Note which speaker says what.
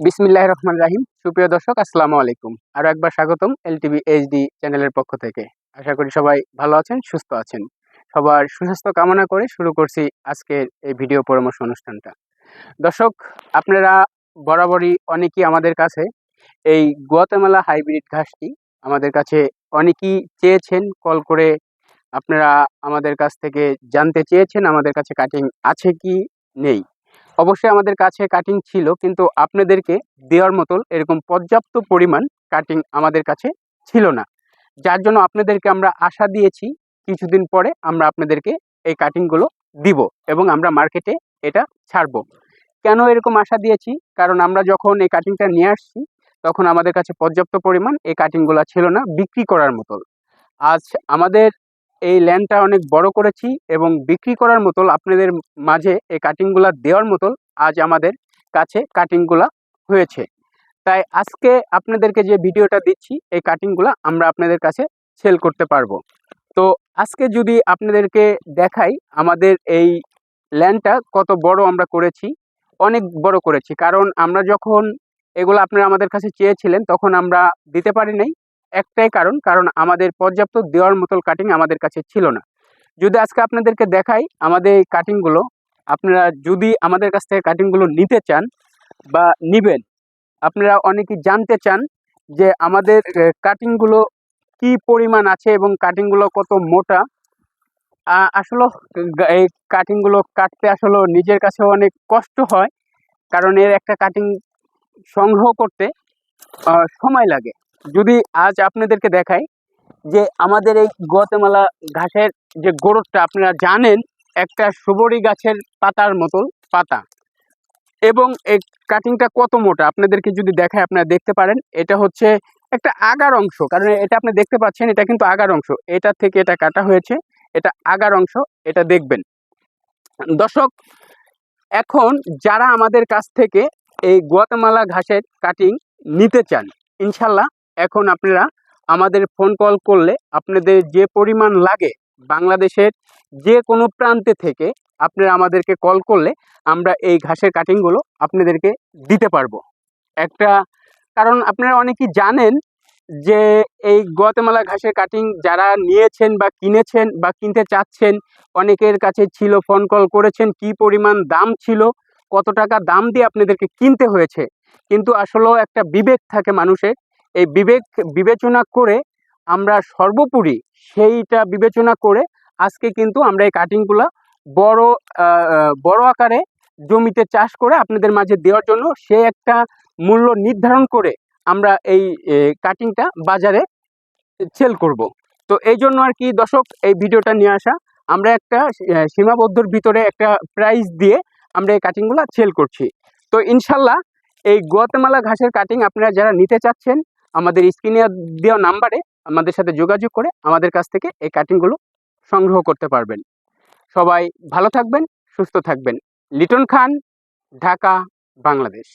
Speaker 1: বিসমিল্লাহ রহমান রাহিম। সুপ্রিয় দর্শক, আসসালামু আলাইকুম। আরও একবার স্বাগতম এলটিভি এইচডি চ্যানেলের পক্ষ থেকে। আশা করি সবাই ভালো আছেন, সুস্থ আছেন। সবার সুস্বাস্থ্য কামনা করে শুরু করছি আজকের এই ভিডিও পরামর্শ অনুষ্ঠানটা। দর্শক, আপনারা বরাবরই অনেকেই আমাদের কাছে এই গুয়াতেমালা হাইব্রিড ঘাসটি আমাদের কাছে অনেকেই চেয়েছেন, কল করে আপনারা আমাদের কাছ থেকে জানতে চেয়েছেন, আমাদের কাছে কাটিং আছে কি নেই। অবশ্যই আমাদের কাছে কাটিং ছিল, কিন্তু আপনাদেরকে দেওয়ার মতো এরকম পর্যাপ্ত পরিমাণ কাটিং আমাদের কাছে ছিল না। যার জন্য আপনাদেরকে আমরা আশা দিয়েছি, কিছুদিন পরে আমরা আপনাদেরকে এই কাটিংগুলো দিব এবং আমরা মার্কেটে এটা ছাড়বো। কেন এরকম আশা দিয়েছি? কারণ আমরা যখন এই কাটিংটা নিয়ে আসছি, তখন আমাদের কাছে পর্যাপ্ত পরিমাণ এই কাটিংগুলো ছিল না বিক্রি করার মতো আজ আমাদের এই ল্যান্ডটা অনেক বড় করেছি এবং বিক্রি করার মতো আপনাদের মাঝে এই কাটিংগুলা দেওয়ার মতো আজ আমাদের কাছে কাটিংগুলা হয়েছে। তাই আজকে আপনাদেরকে যে ভিডিওটা দিচ্ছি, এই কাটিংগুলা আমরা আপনাদের কাছে সেল করতে পারব। তো আজকে যদি আপনাদেরকে দেখাই আমাদের এই ল্যান্ডটা কত বড় আমরা করেছি, অনেক বড় করেছি। কারণ আমরা যখন এগুলো আপনারা আমাদের কাছে চেয়েছিলেন, তখন আমরা দিতে পারি নাই। একটাই কারণ কারণ আমাদের পর্যাপ্ত দেওয়ার মতো কাটিং আমাদের কাছে ছিল না। যদি আজকে আপনাদেরকে দেখাই আমাদের এই কাটিংগুলো আপনারা যদি আমাদের কাছ থেকে কাটিংগুলো নিতে চান বা নিবেন, আপনারা অনেকেই জানতে চান যে আমাদের কাটিংগুলো কি পরিমাণ আছে এবং কাটিংগুলো কত মোটা আসলে এই কাটিংগুলো কাটতে আসলে নিজের কাছে অনেক কষ্ট হয়, কারণ এর একটা কাটিং সংগ্রহ করতে সময় লাগে। যদি আজ আপনাদেরকে দেখাই যে আমাদের এই গুয়াতেমালা ঘাসের যে গোড়টা আপনারা জানেন, একটা সুবরি গাছের পাতার মতো পাতা। এবং এই কাটিংটা কত মোটা আপনাদেরকে যদি দেখায় আপনারা দেখতে পারেন, এটা হচ্ছে একটা আগার অংশ। কারণ এটা আপনি দেখতে পাচ্ছেন, এটা কিন্তু আগার অংশ। এটা থেকে এটা কাটা হয়েছে, এটা আগার অংশ, এটা দেখবেন। দর্শক, এখন যারা আমাদের কাছ থেকে এই গুয়াতেমালা ঘাসের কাটিং নিতে চান, ইনশাল্লাহ এখন আপনারা আমাদের ফোন কল করলে আপনাদের যে পরিমাণ লাগে বাংলাদেশের যে কোনো প্রান্তে থেকে আপনারা আমাদেরকে কল করলে আমরা এই ঘাসের কাটিংগুলো আপনাদেরকে দিতে পারব। একটা, কারণ আপনারা অনেকেই জানেন যে এই গুয়াতেমালা ঘাসের কাটিং যারা নিয়েছেন বা কিনেছেন বা কিনতে চাচ্ছেন, অনেকের কাছে ছিল ফোন কল করেছেন কি পরিমাণ দাম ছিল, কত টাকা দাম দিয়ে আপনাদেরকে কিনতে হয়েছে। কিন্তু আসলেও একটা বিবেক থাকে মানুষের এই বিবেক, বিবেচনা করে আমরা সর্বোপরি সেইটা বিবেচনা করে আজকে কিন্তু আমরা এই কাটিংগুলো বড় বড় আকারে জমিতে চাষ করে আপনাদের মাঝে দেওয়ার জন্য সে একটা মূল্য নির্ধারণ করে আমরা এই কাটিংটা বাজারে সেল করব। তো এই জন্য আর কি দর্শক, এই ভিডিওটা নিয়ে আসা। আমরা একটা সীমাবদ্ধর ভিতরে একটা প্রাইস দিয়ে আমরা এই কাটিংগুলো সেল করছি। তো ইনশাল্লাহ এই গুয়াতেমালা ঘাসের কাটিং আপনারা যারা নিতে চাচ্ছেন আমাদের স্ক্রিনে দেওয়া নাম্বারে আমাদের সাথে যোগাযোগ করে আমাদের কাছ থেকে এই কাটিংগুলো সংগ্রহ করতে পারবেন। সবাই ভালো থাকবেন, সুস্থ থাকবেন। লিটন খান, ঢাকা, বাংলাদেশ।